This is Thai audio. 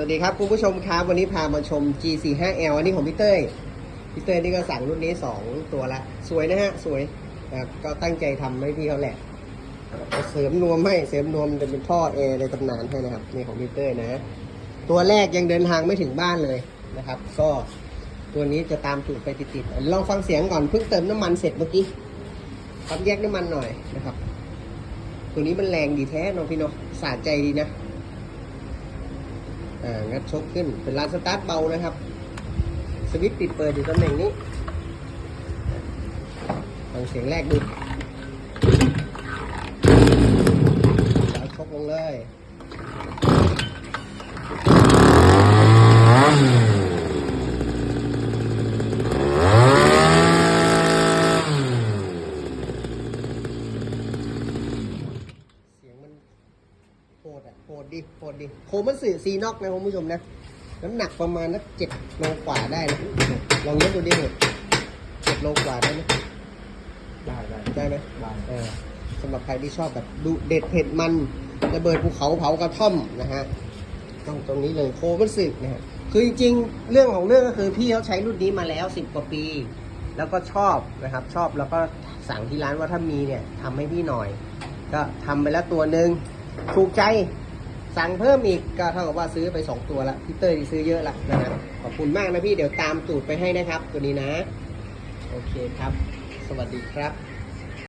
สวัสดีครับคุณผู้ชมครับ วันนี้พามาชม G45L อันนี้ของพี่เต้ยพี่เต้ยนี่ก็สั่งรุ่นนี้ 2 ตัวละสวยนะฮะ สวยนะครับก็ตั้งใจทำให้พี่เขาแหละ เสริมนวมให้เสริมนวมจะเป็นท่อแอร์ในตำนานให้นะครับนี่ของพี่เต้ยนะ ตัวแรกยังเดินทางไม่ถึงบ้านเลยนะครับ ก็ตัวนี้จะตามตูดไปติดๆลองฟังเสียงก่อนเพิ่งเติมน้ำมันเสร็จเมื่อกี้ทำแยกน้ำมันหน่อยนะครับ ตัวนี้มันแรงดีแท้น้องพี่เนาะสะใจดีนะ งัดชกขึ้น เป็นร้านสตาร์ทเบานะครับ สวิตติดเปิดอยู่ตำแหน่งนี้ฟังเสียงแรกดูสายชกลงเลย เสียงมัน โหดอะโหดดิโหดดิโคมันสื่อซีน็อกนะคุณผู้ชมนะน้ำหนักประมาณนักเจ็ดโลกว่าได้นะลองยกดูดิเถอะเจ็ดโลกว่าได้ไหมได้ได้ได้ไหมได้เออสำหรับใครที่ชอบแบบดุเด็ดเผ็ดมันระเบิดภูเขาเผากระท่อมนะฮะต้องตรงนี้เลยโคมันสึกนะฮะคือจริงๆ เรื่องของเรื่องก็คือพี่เขาใช้รุ่นนี้มาแล้วสิบกว่าปี แล้วก็ชอบนะครับ ชอบแล้วก็สั่งที่ร้านว่าถ้ามีเนี่ยทำให้พี่หน่อย ก็ทำไปแล้วตัวหนึ่งถูกใจ สั่งเพิ่มอีกก็เท่ากับว่าซื้อไป 2 ตัวละพี่เตอร์ที่ซื้อเยอะละนะครับขอบคุณมากนะพี่เดี๋ยวตามตูดไปให้นะครับ ตัวนี้นะ โอเคครับ สวัสดีครับ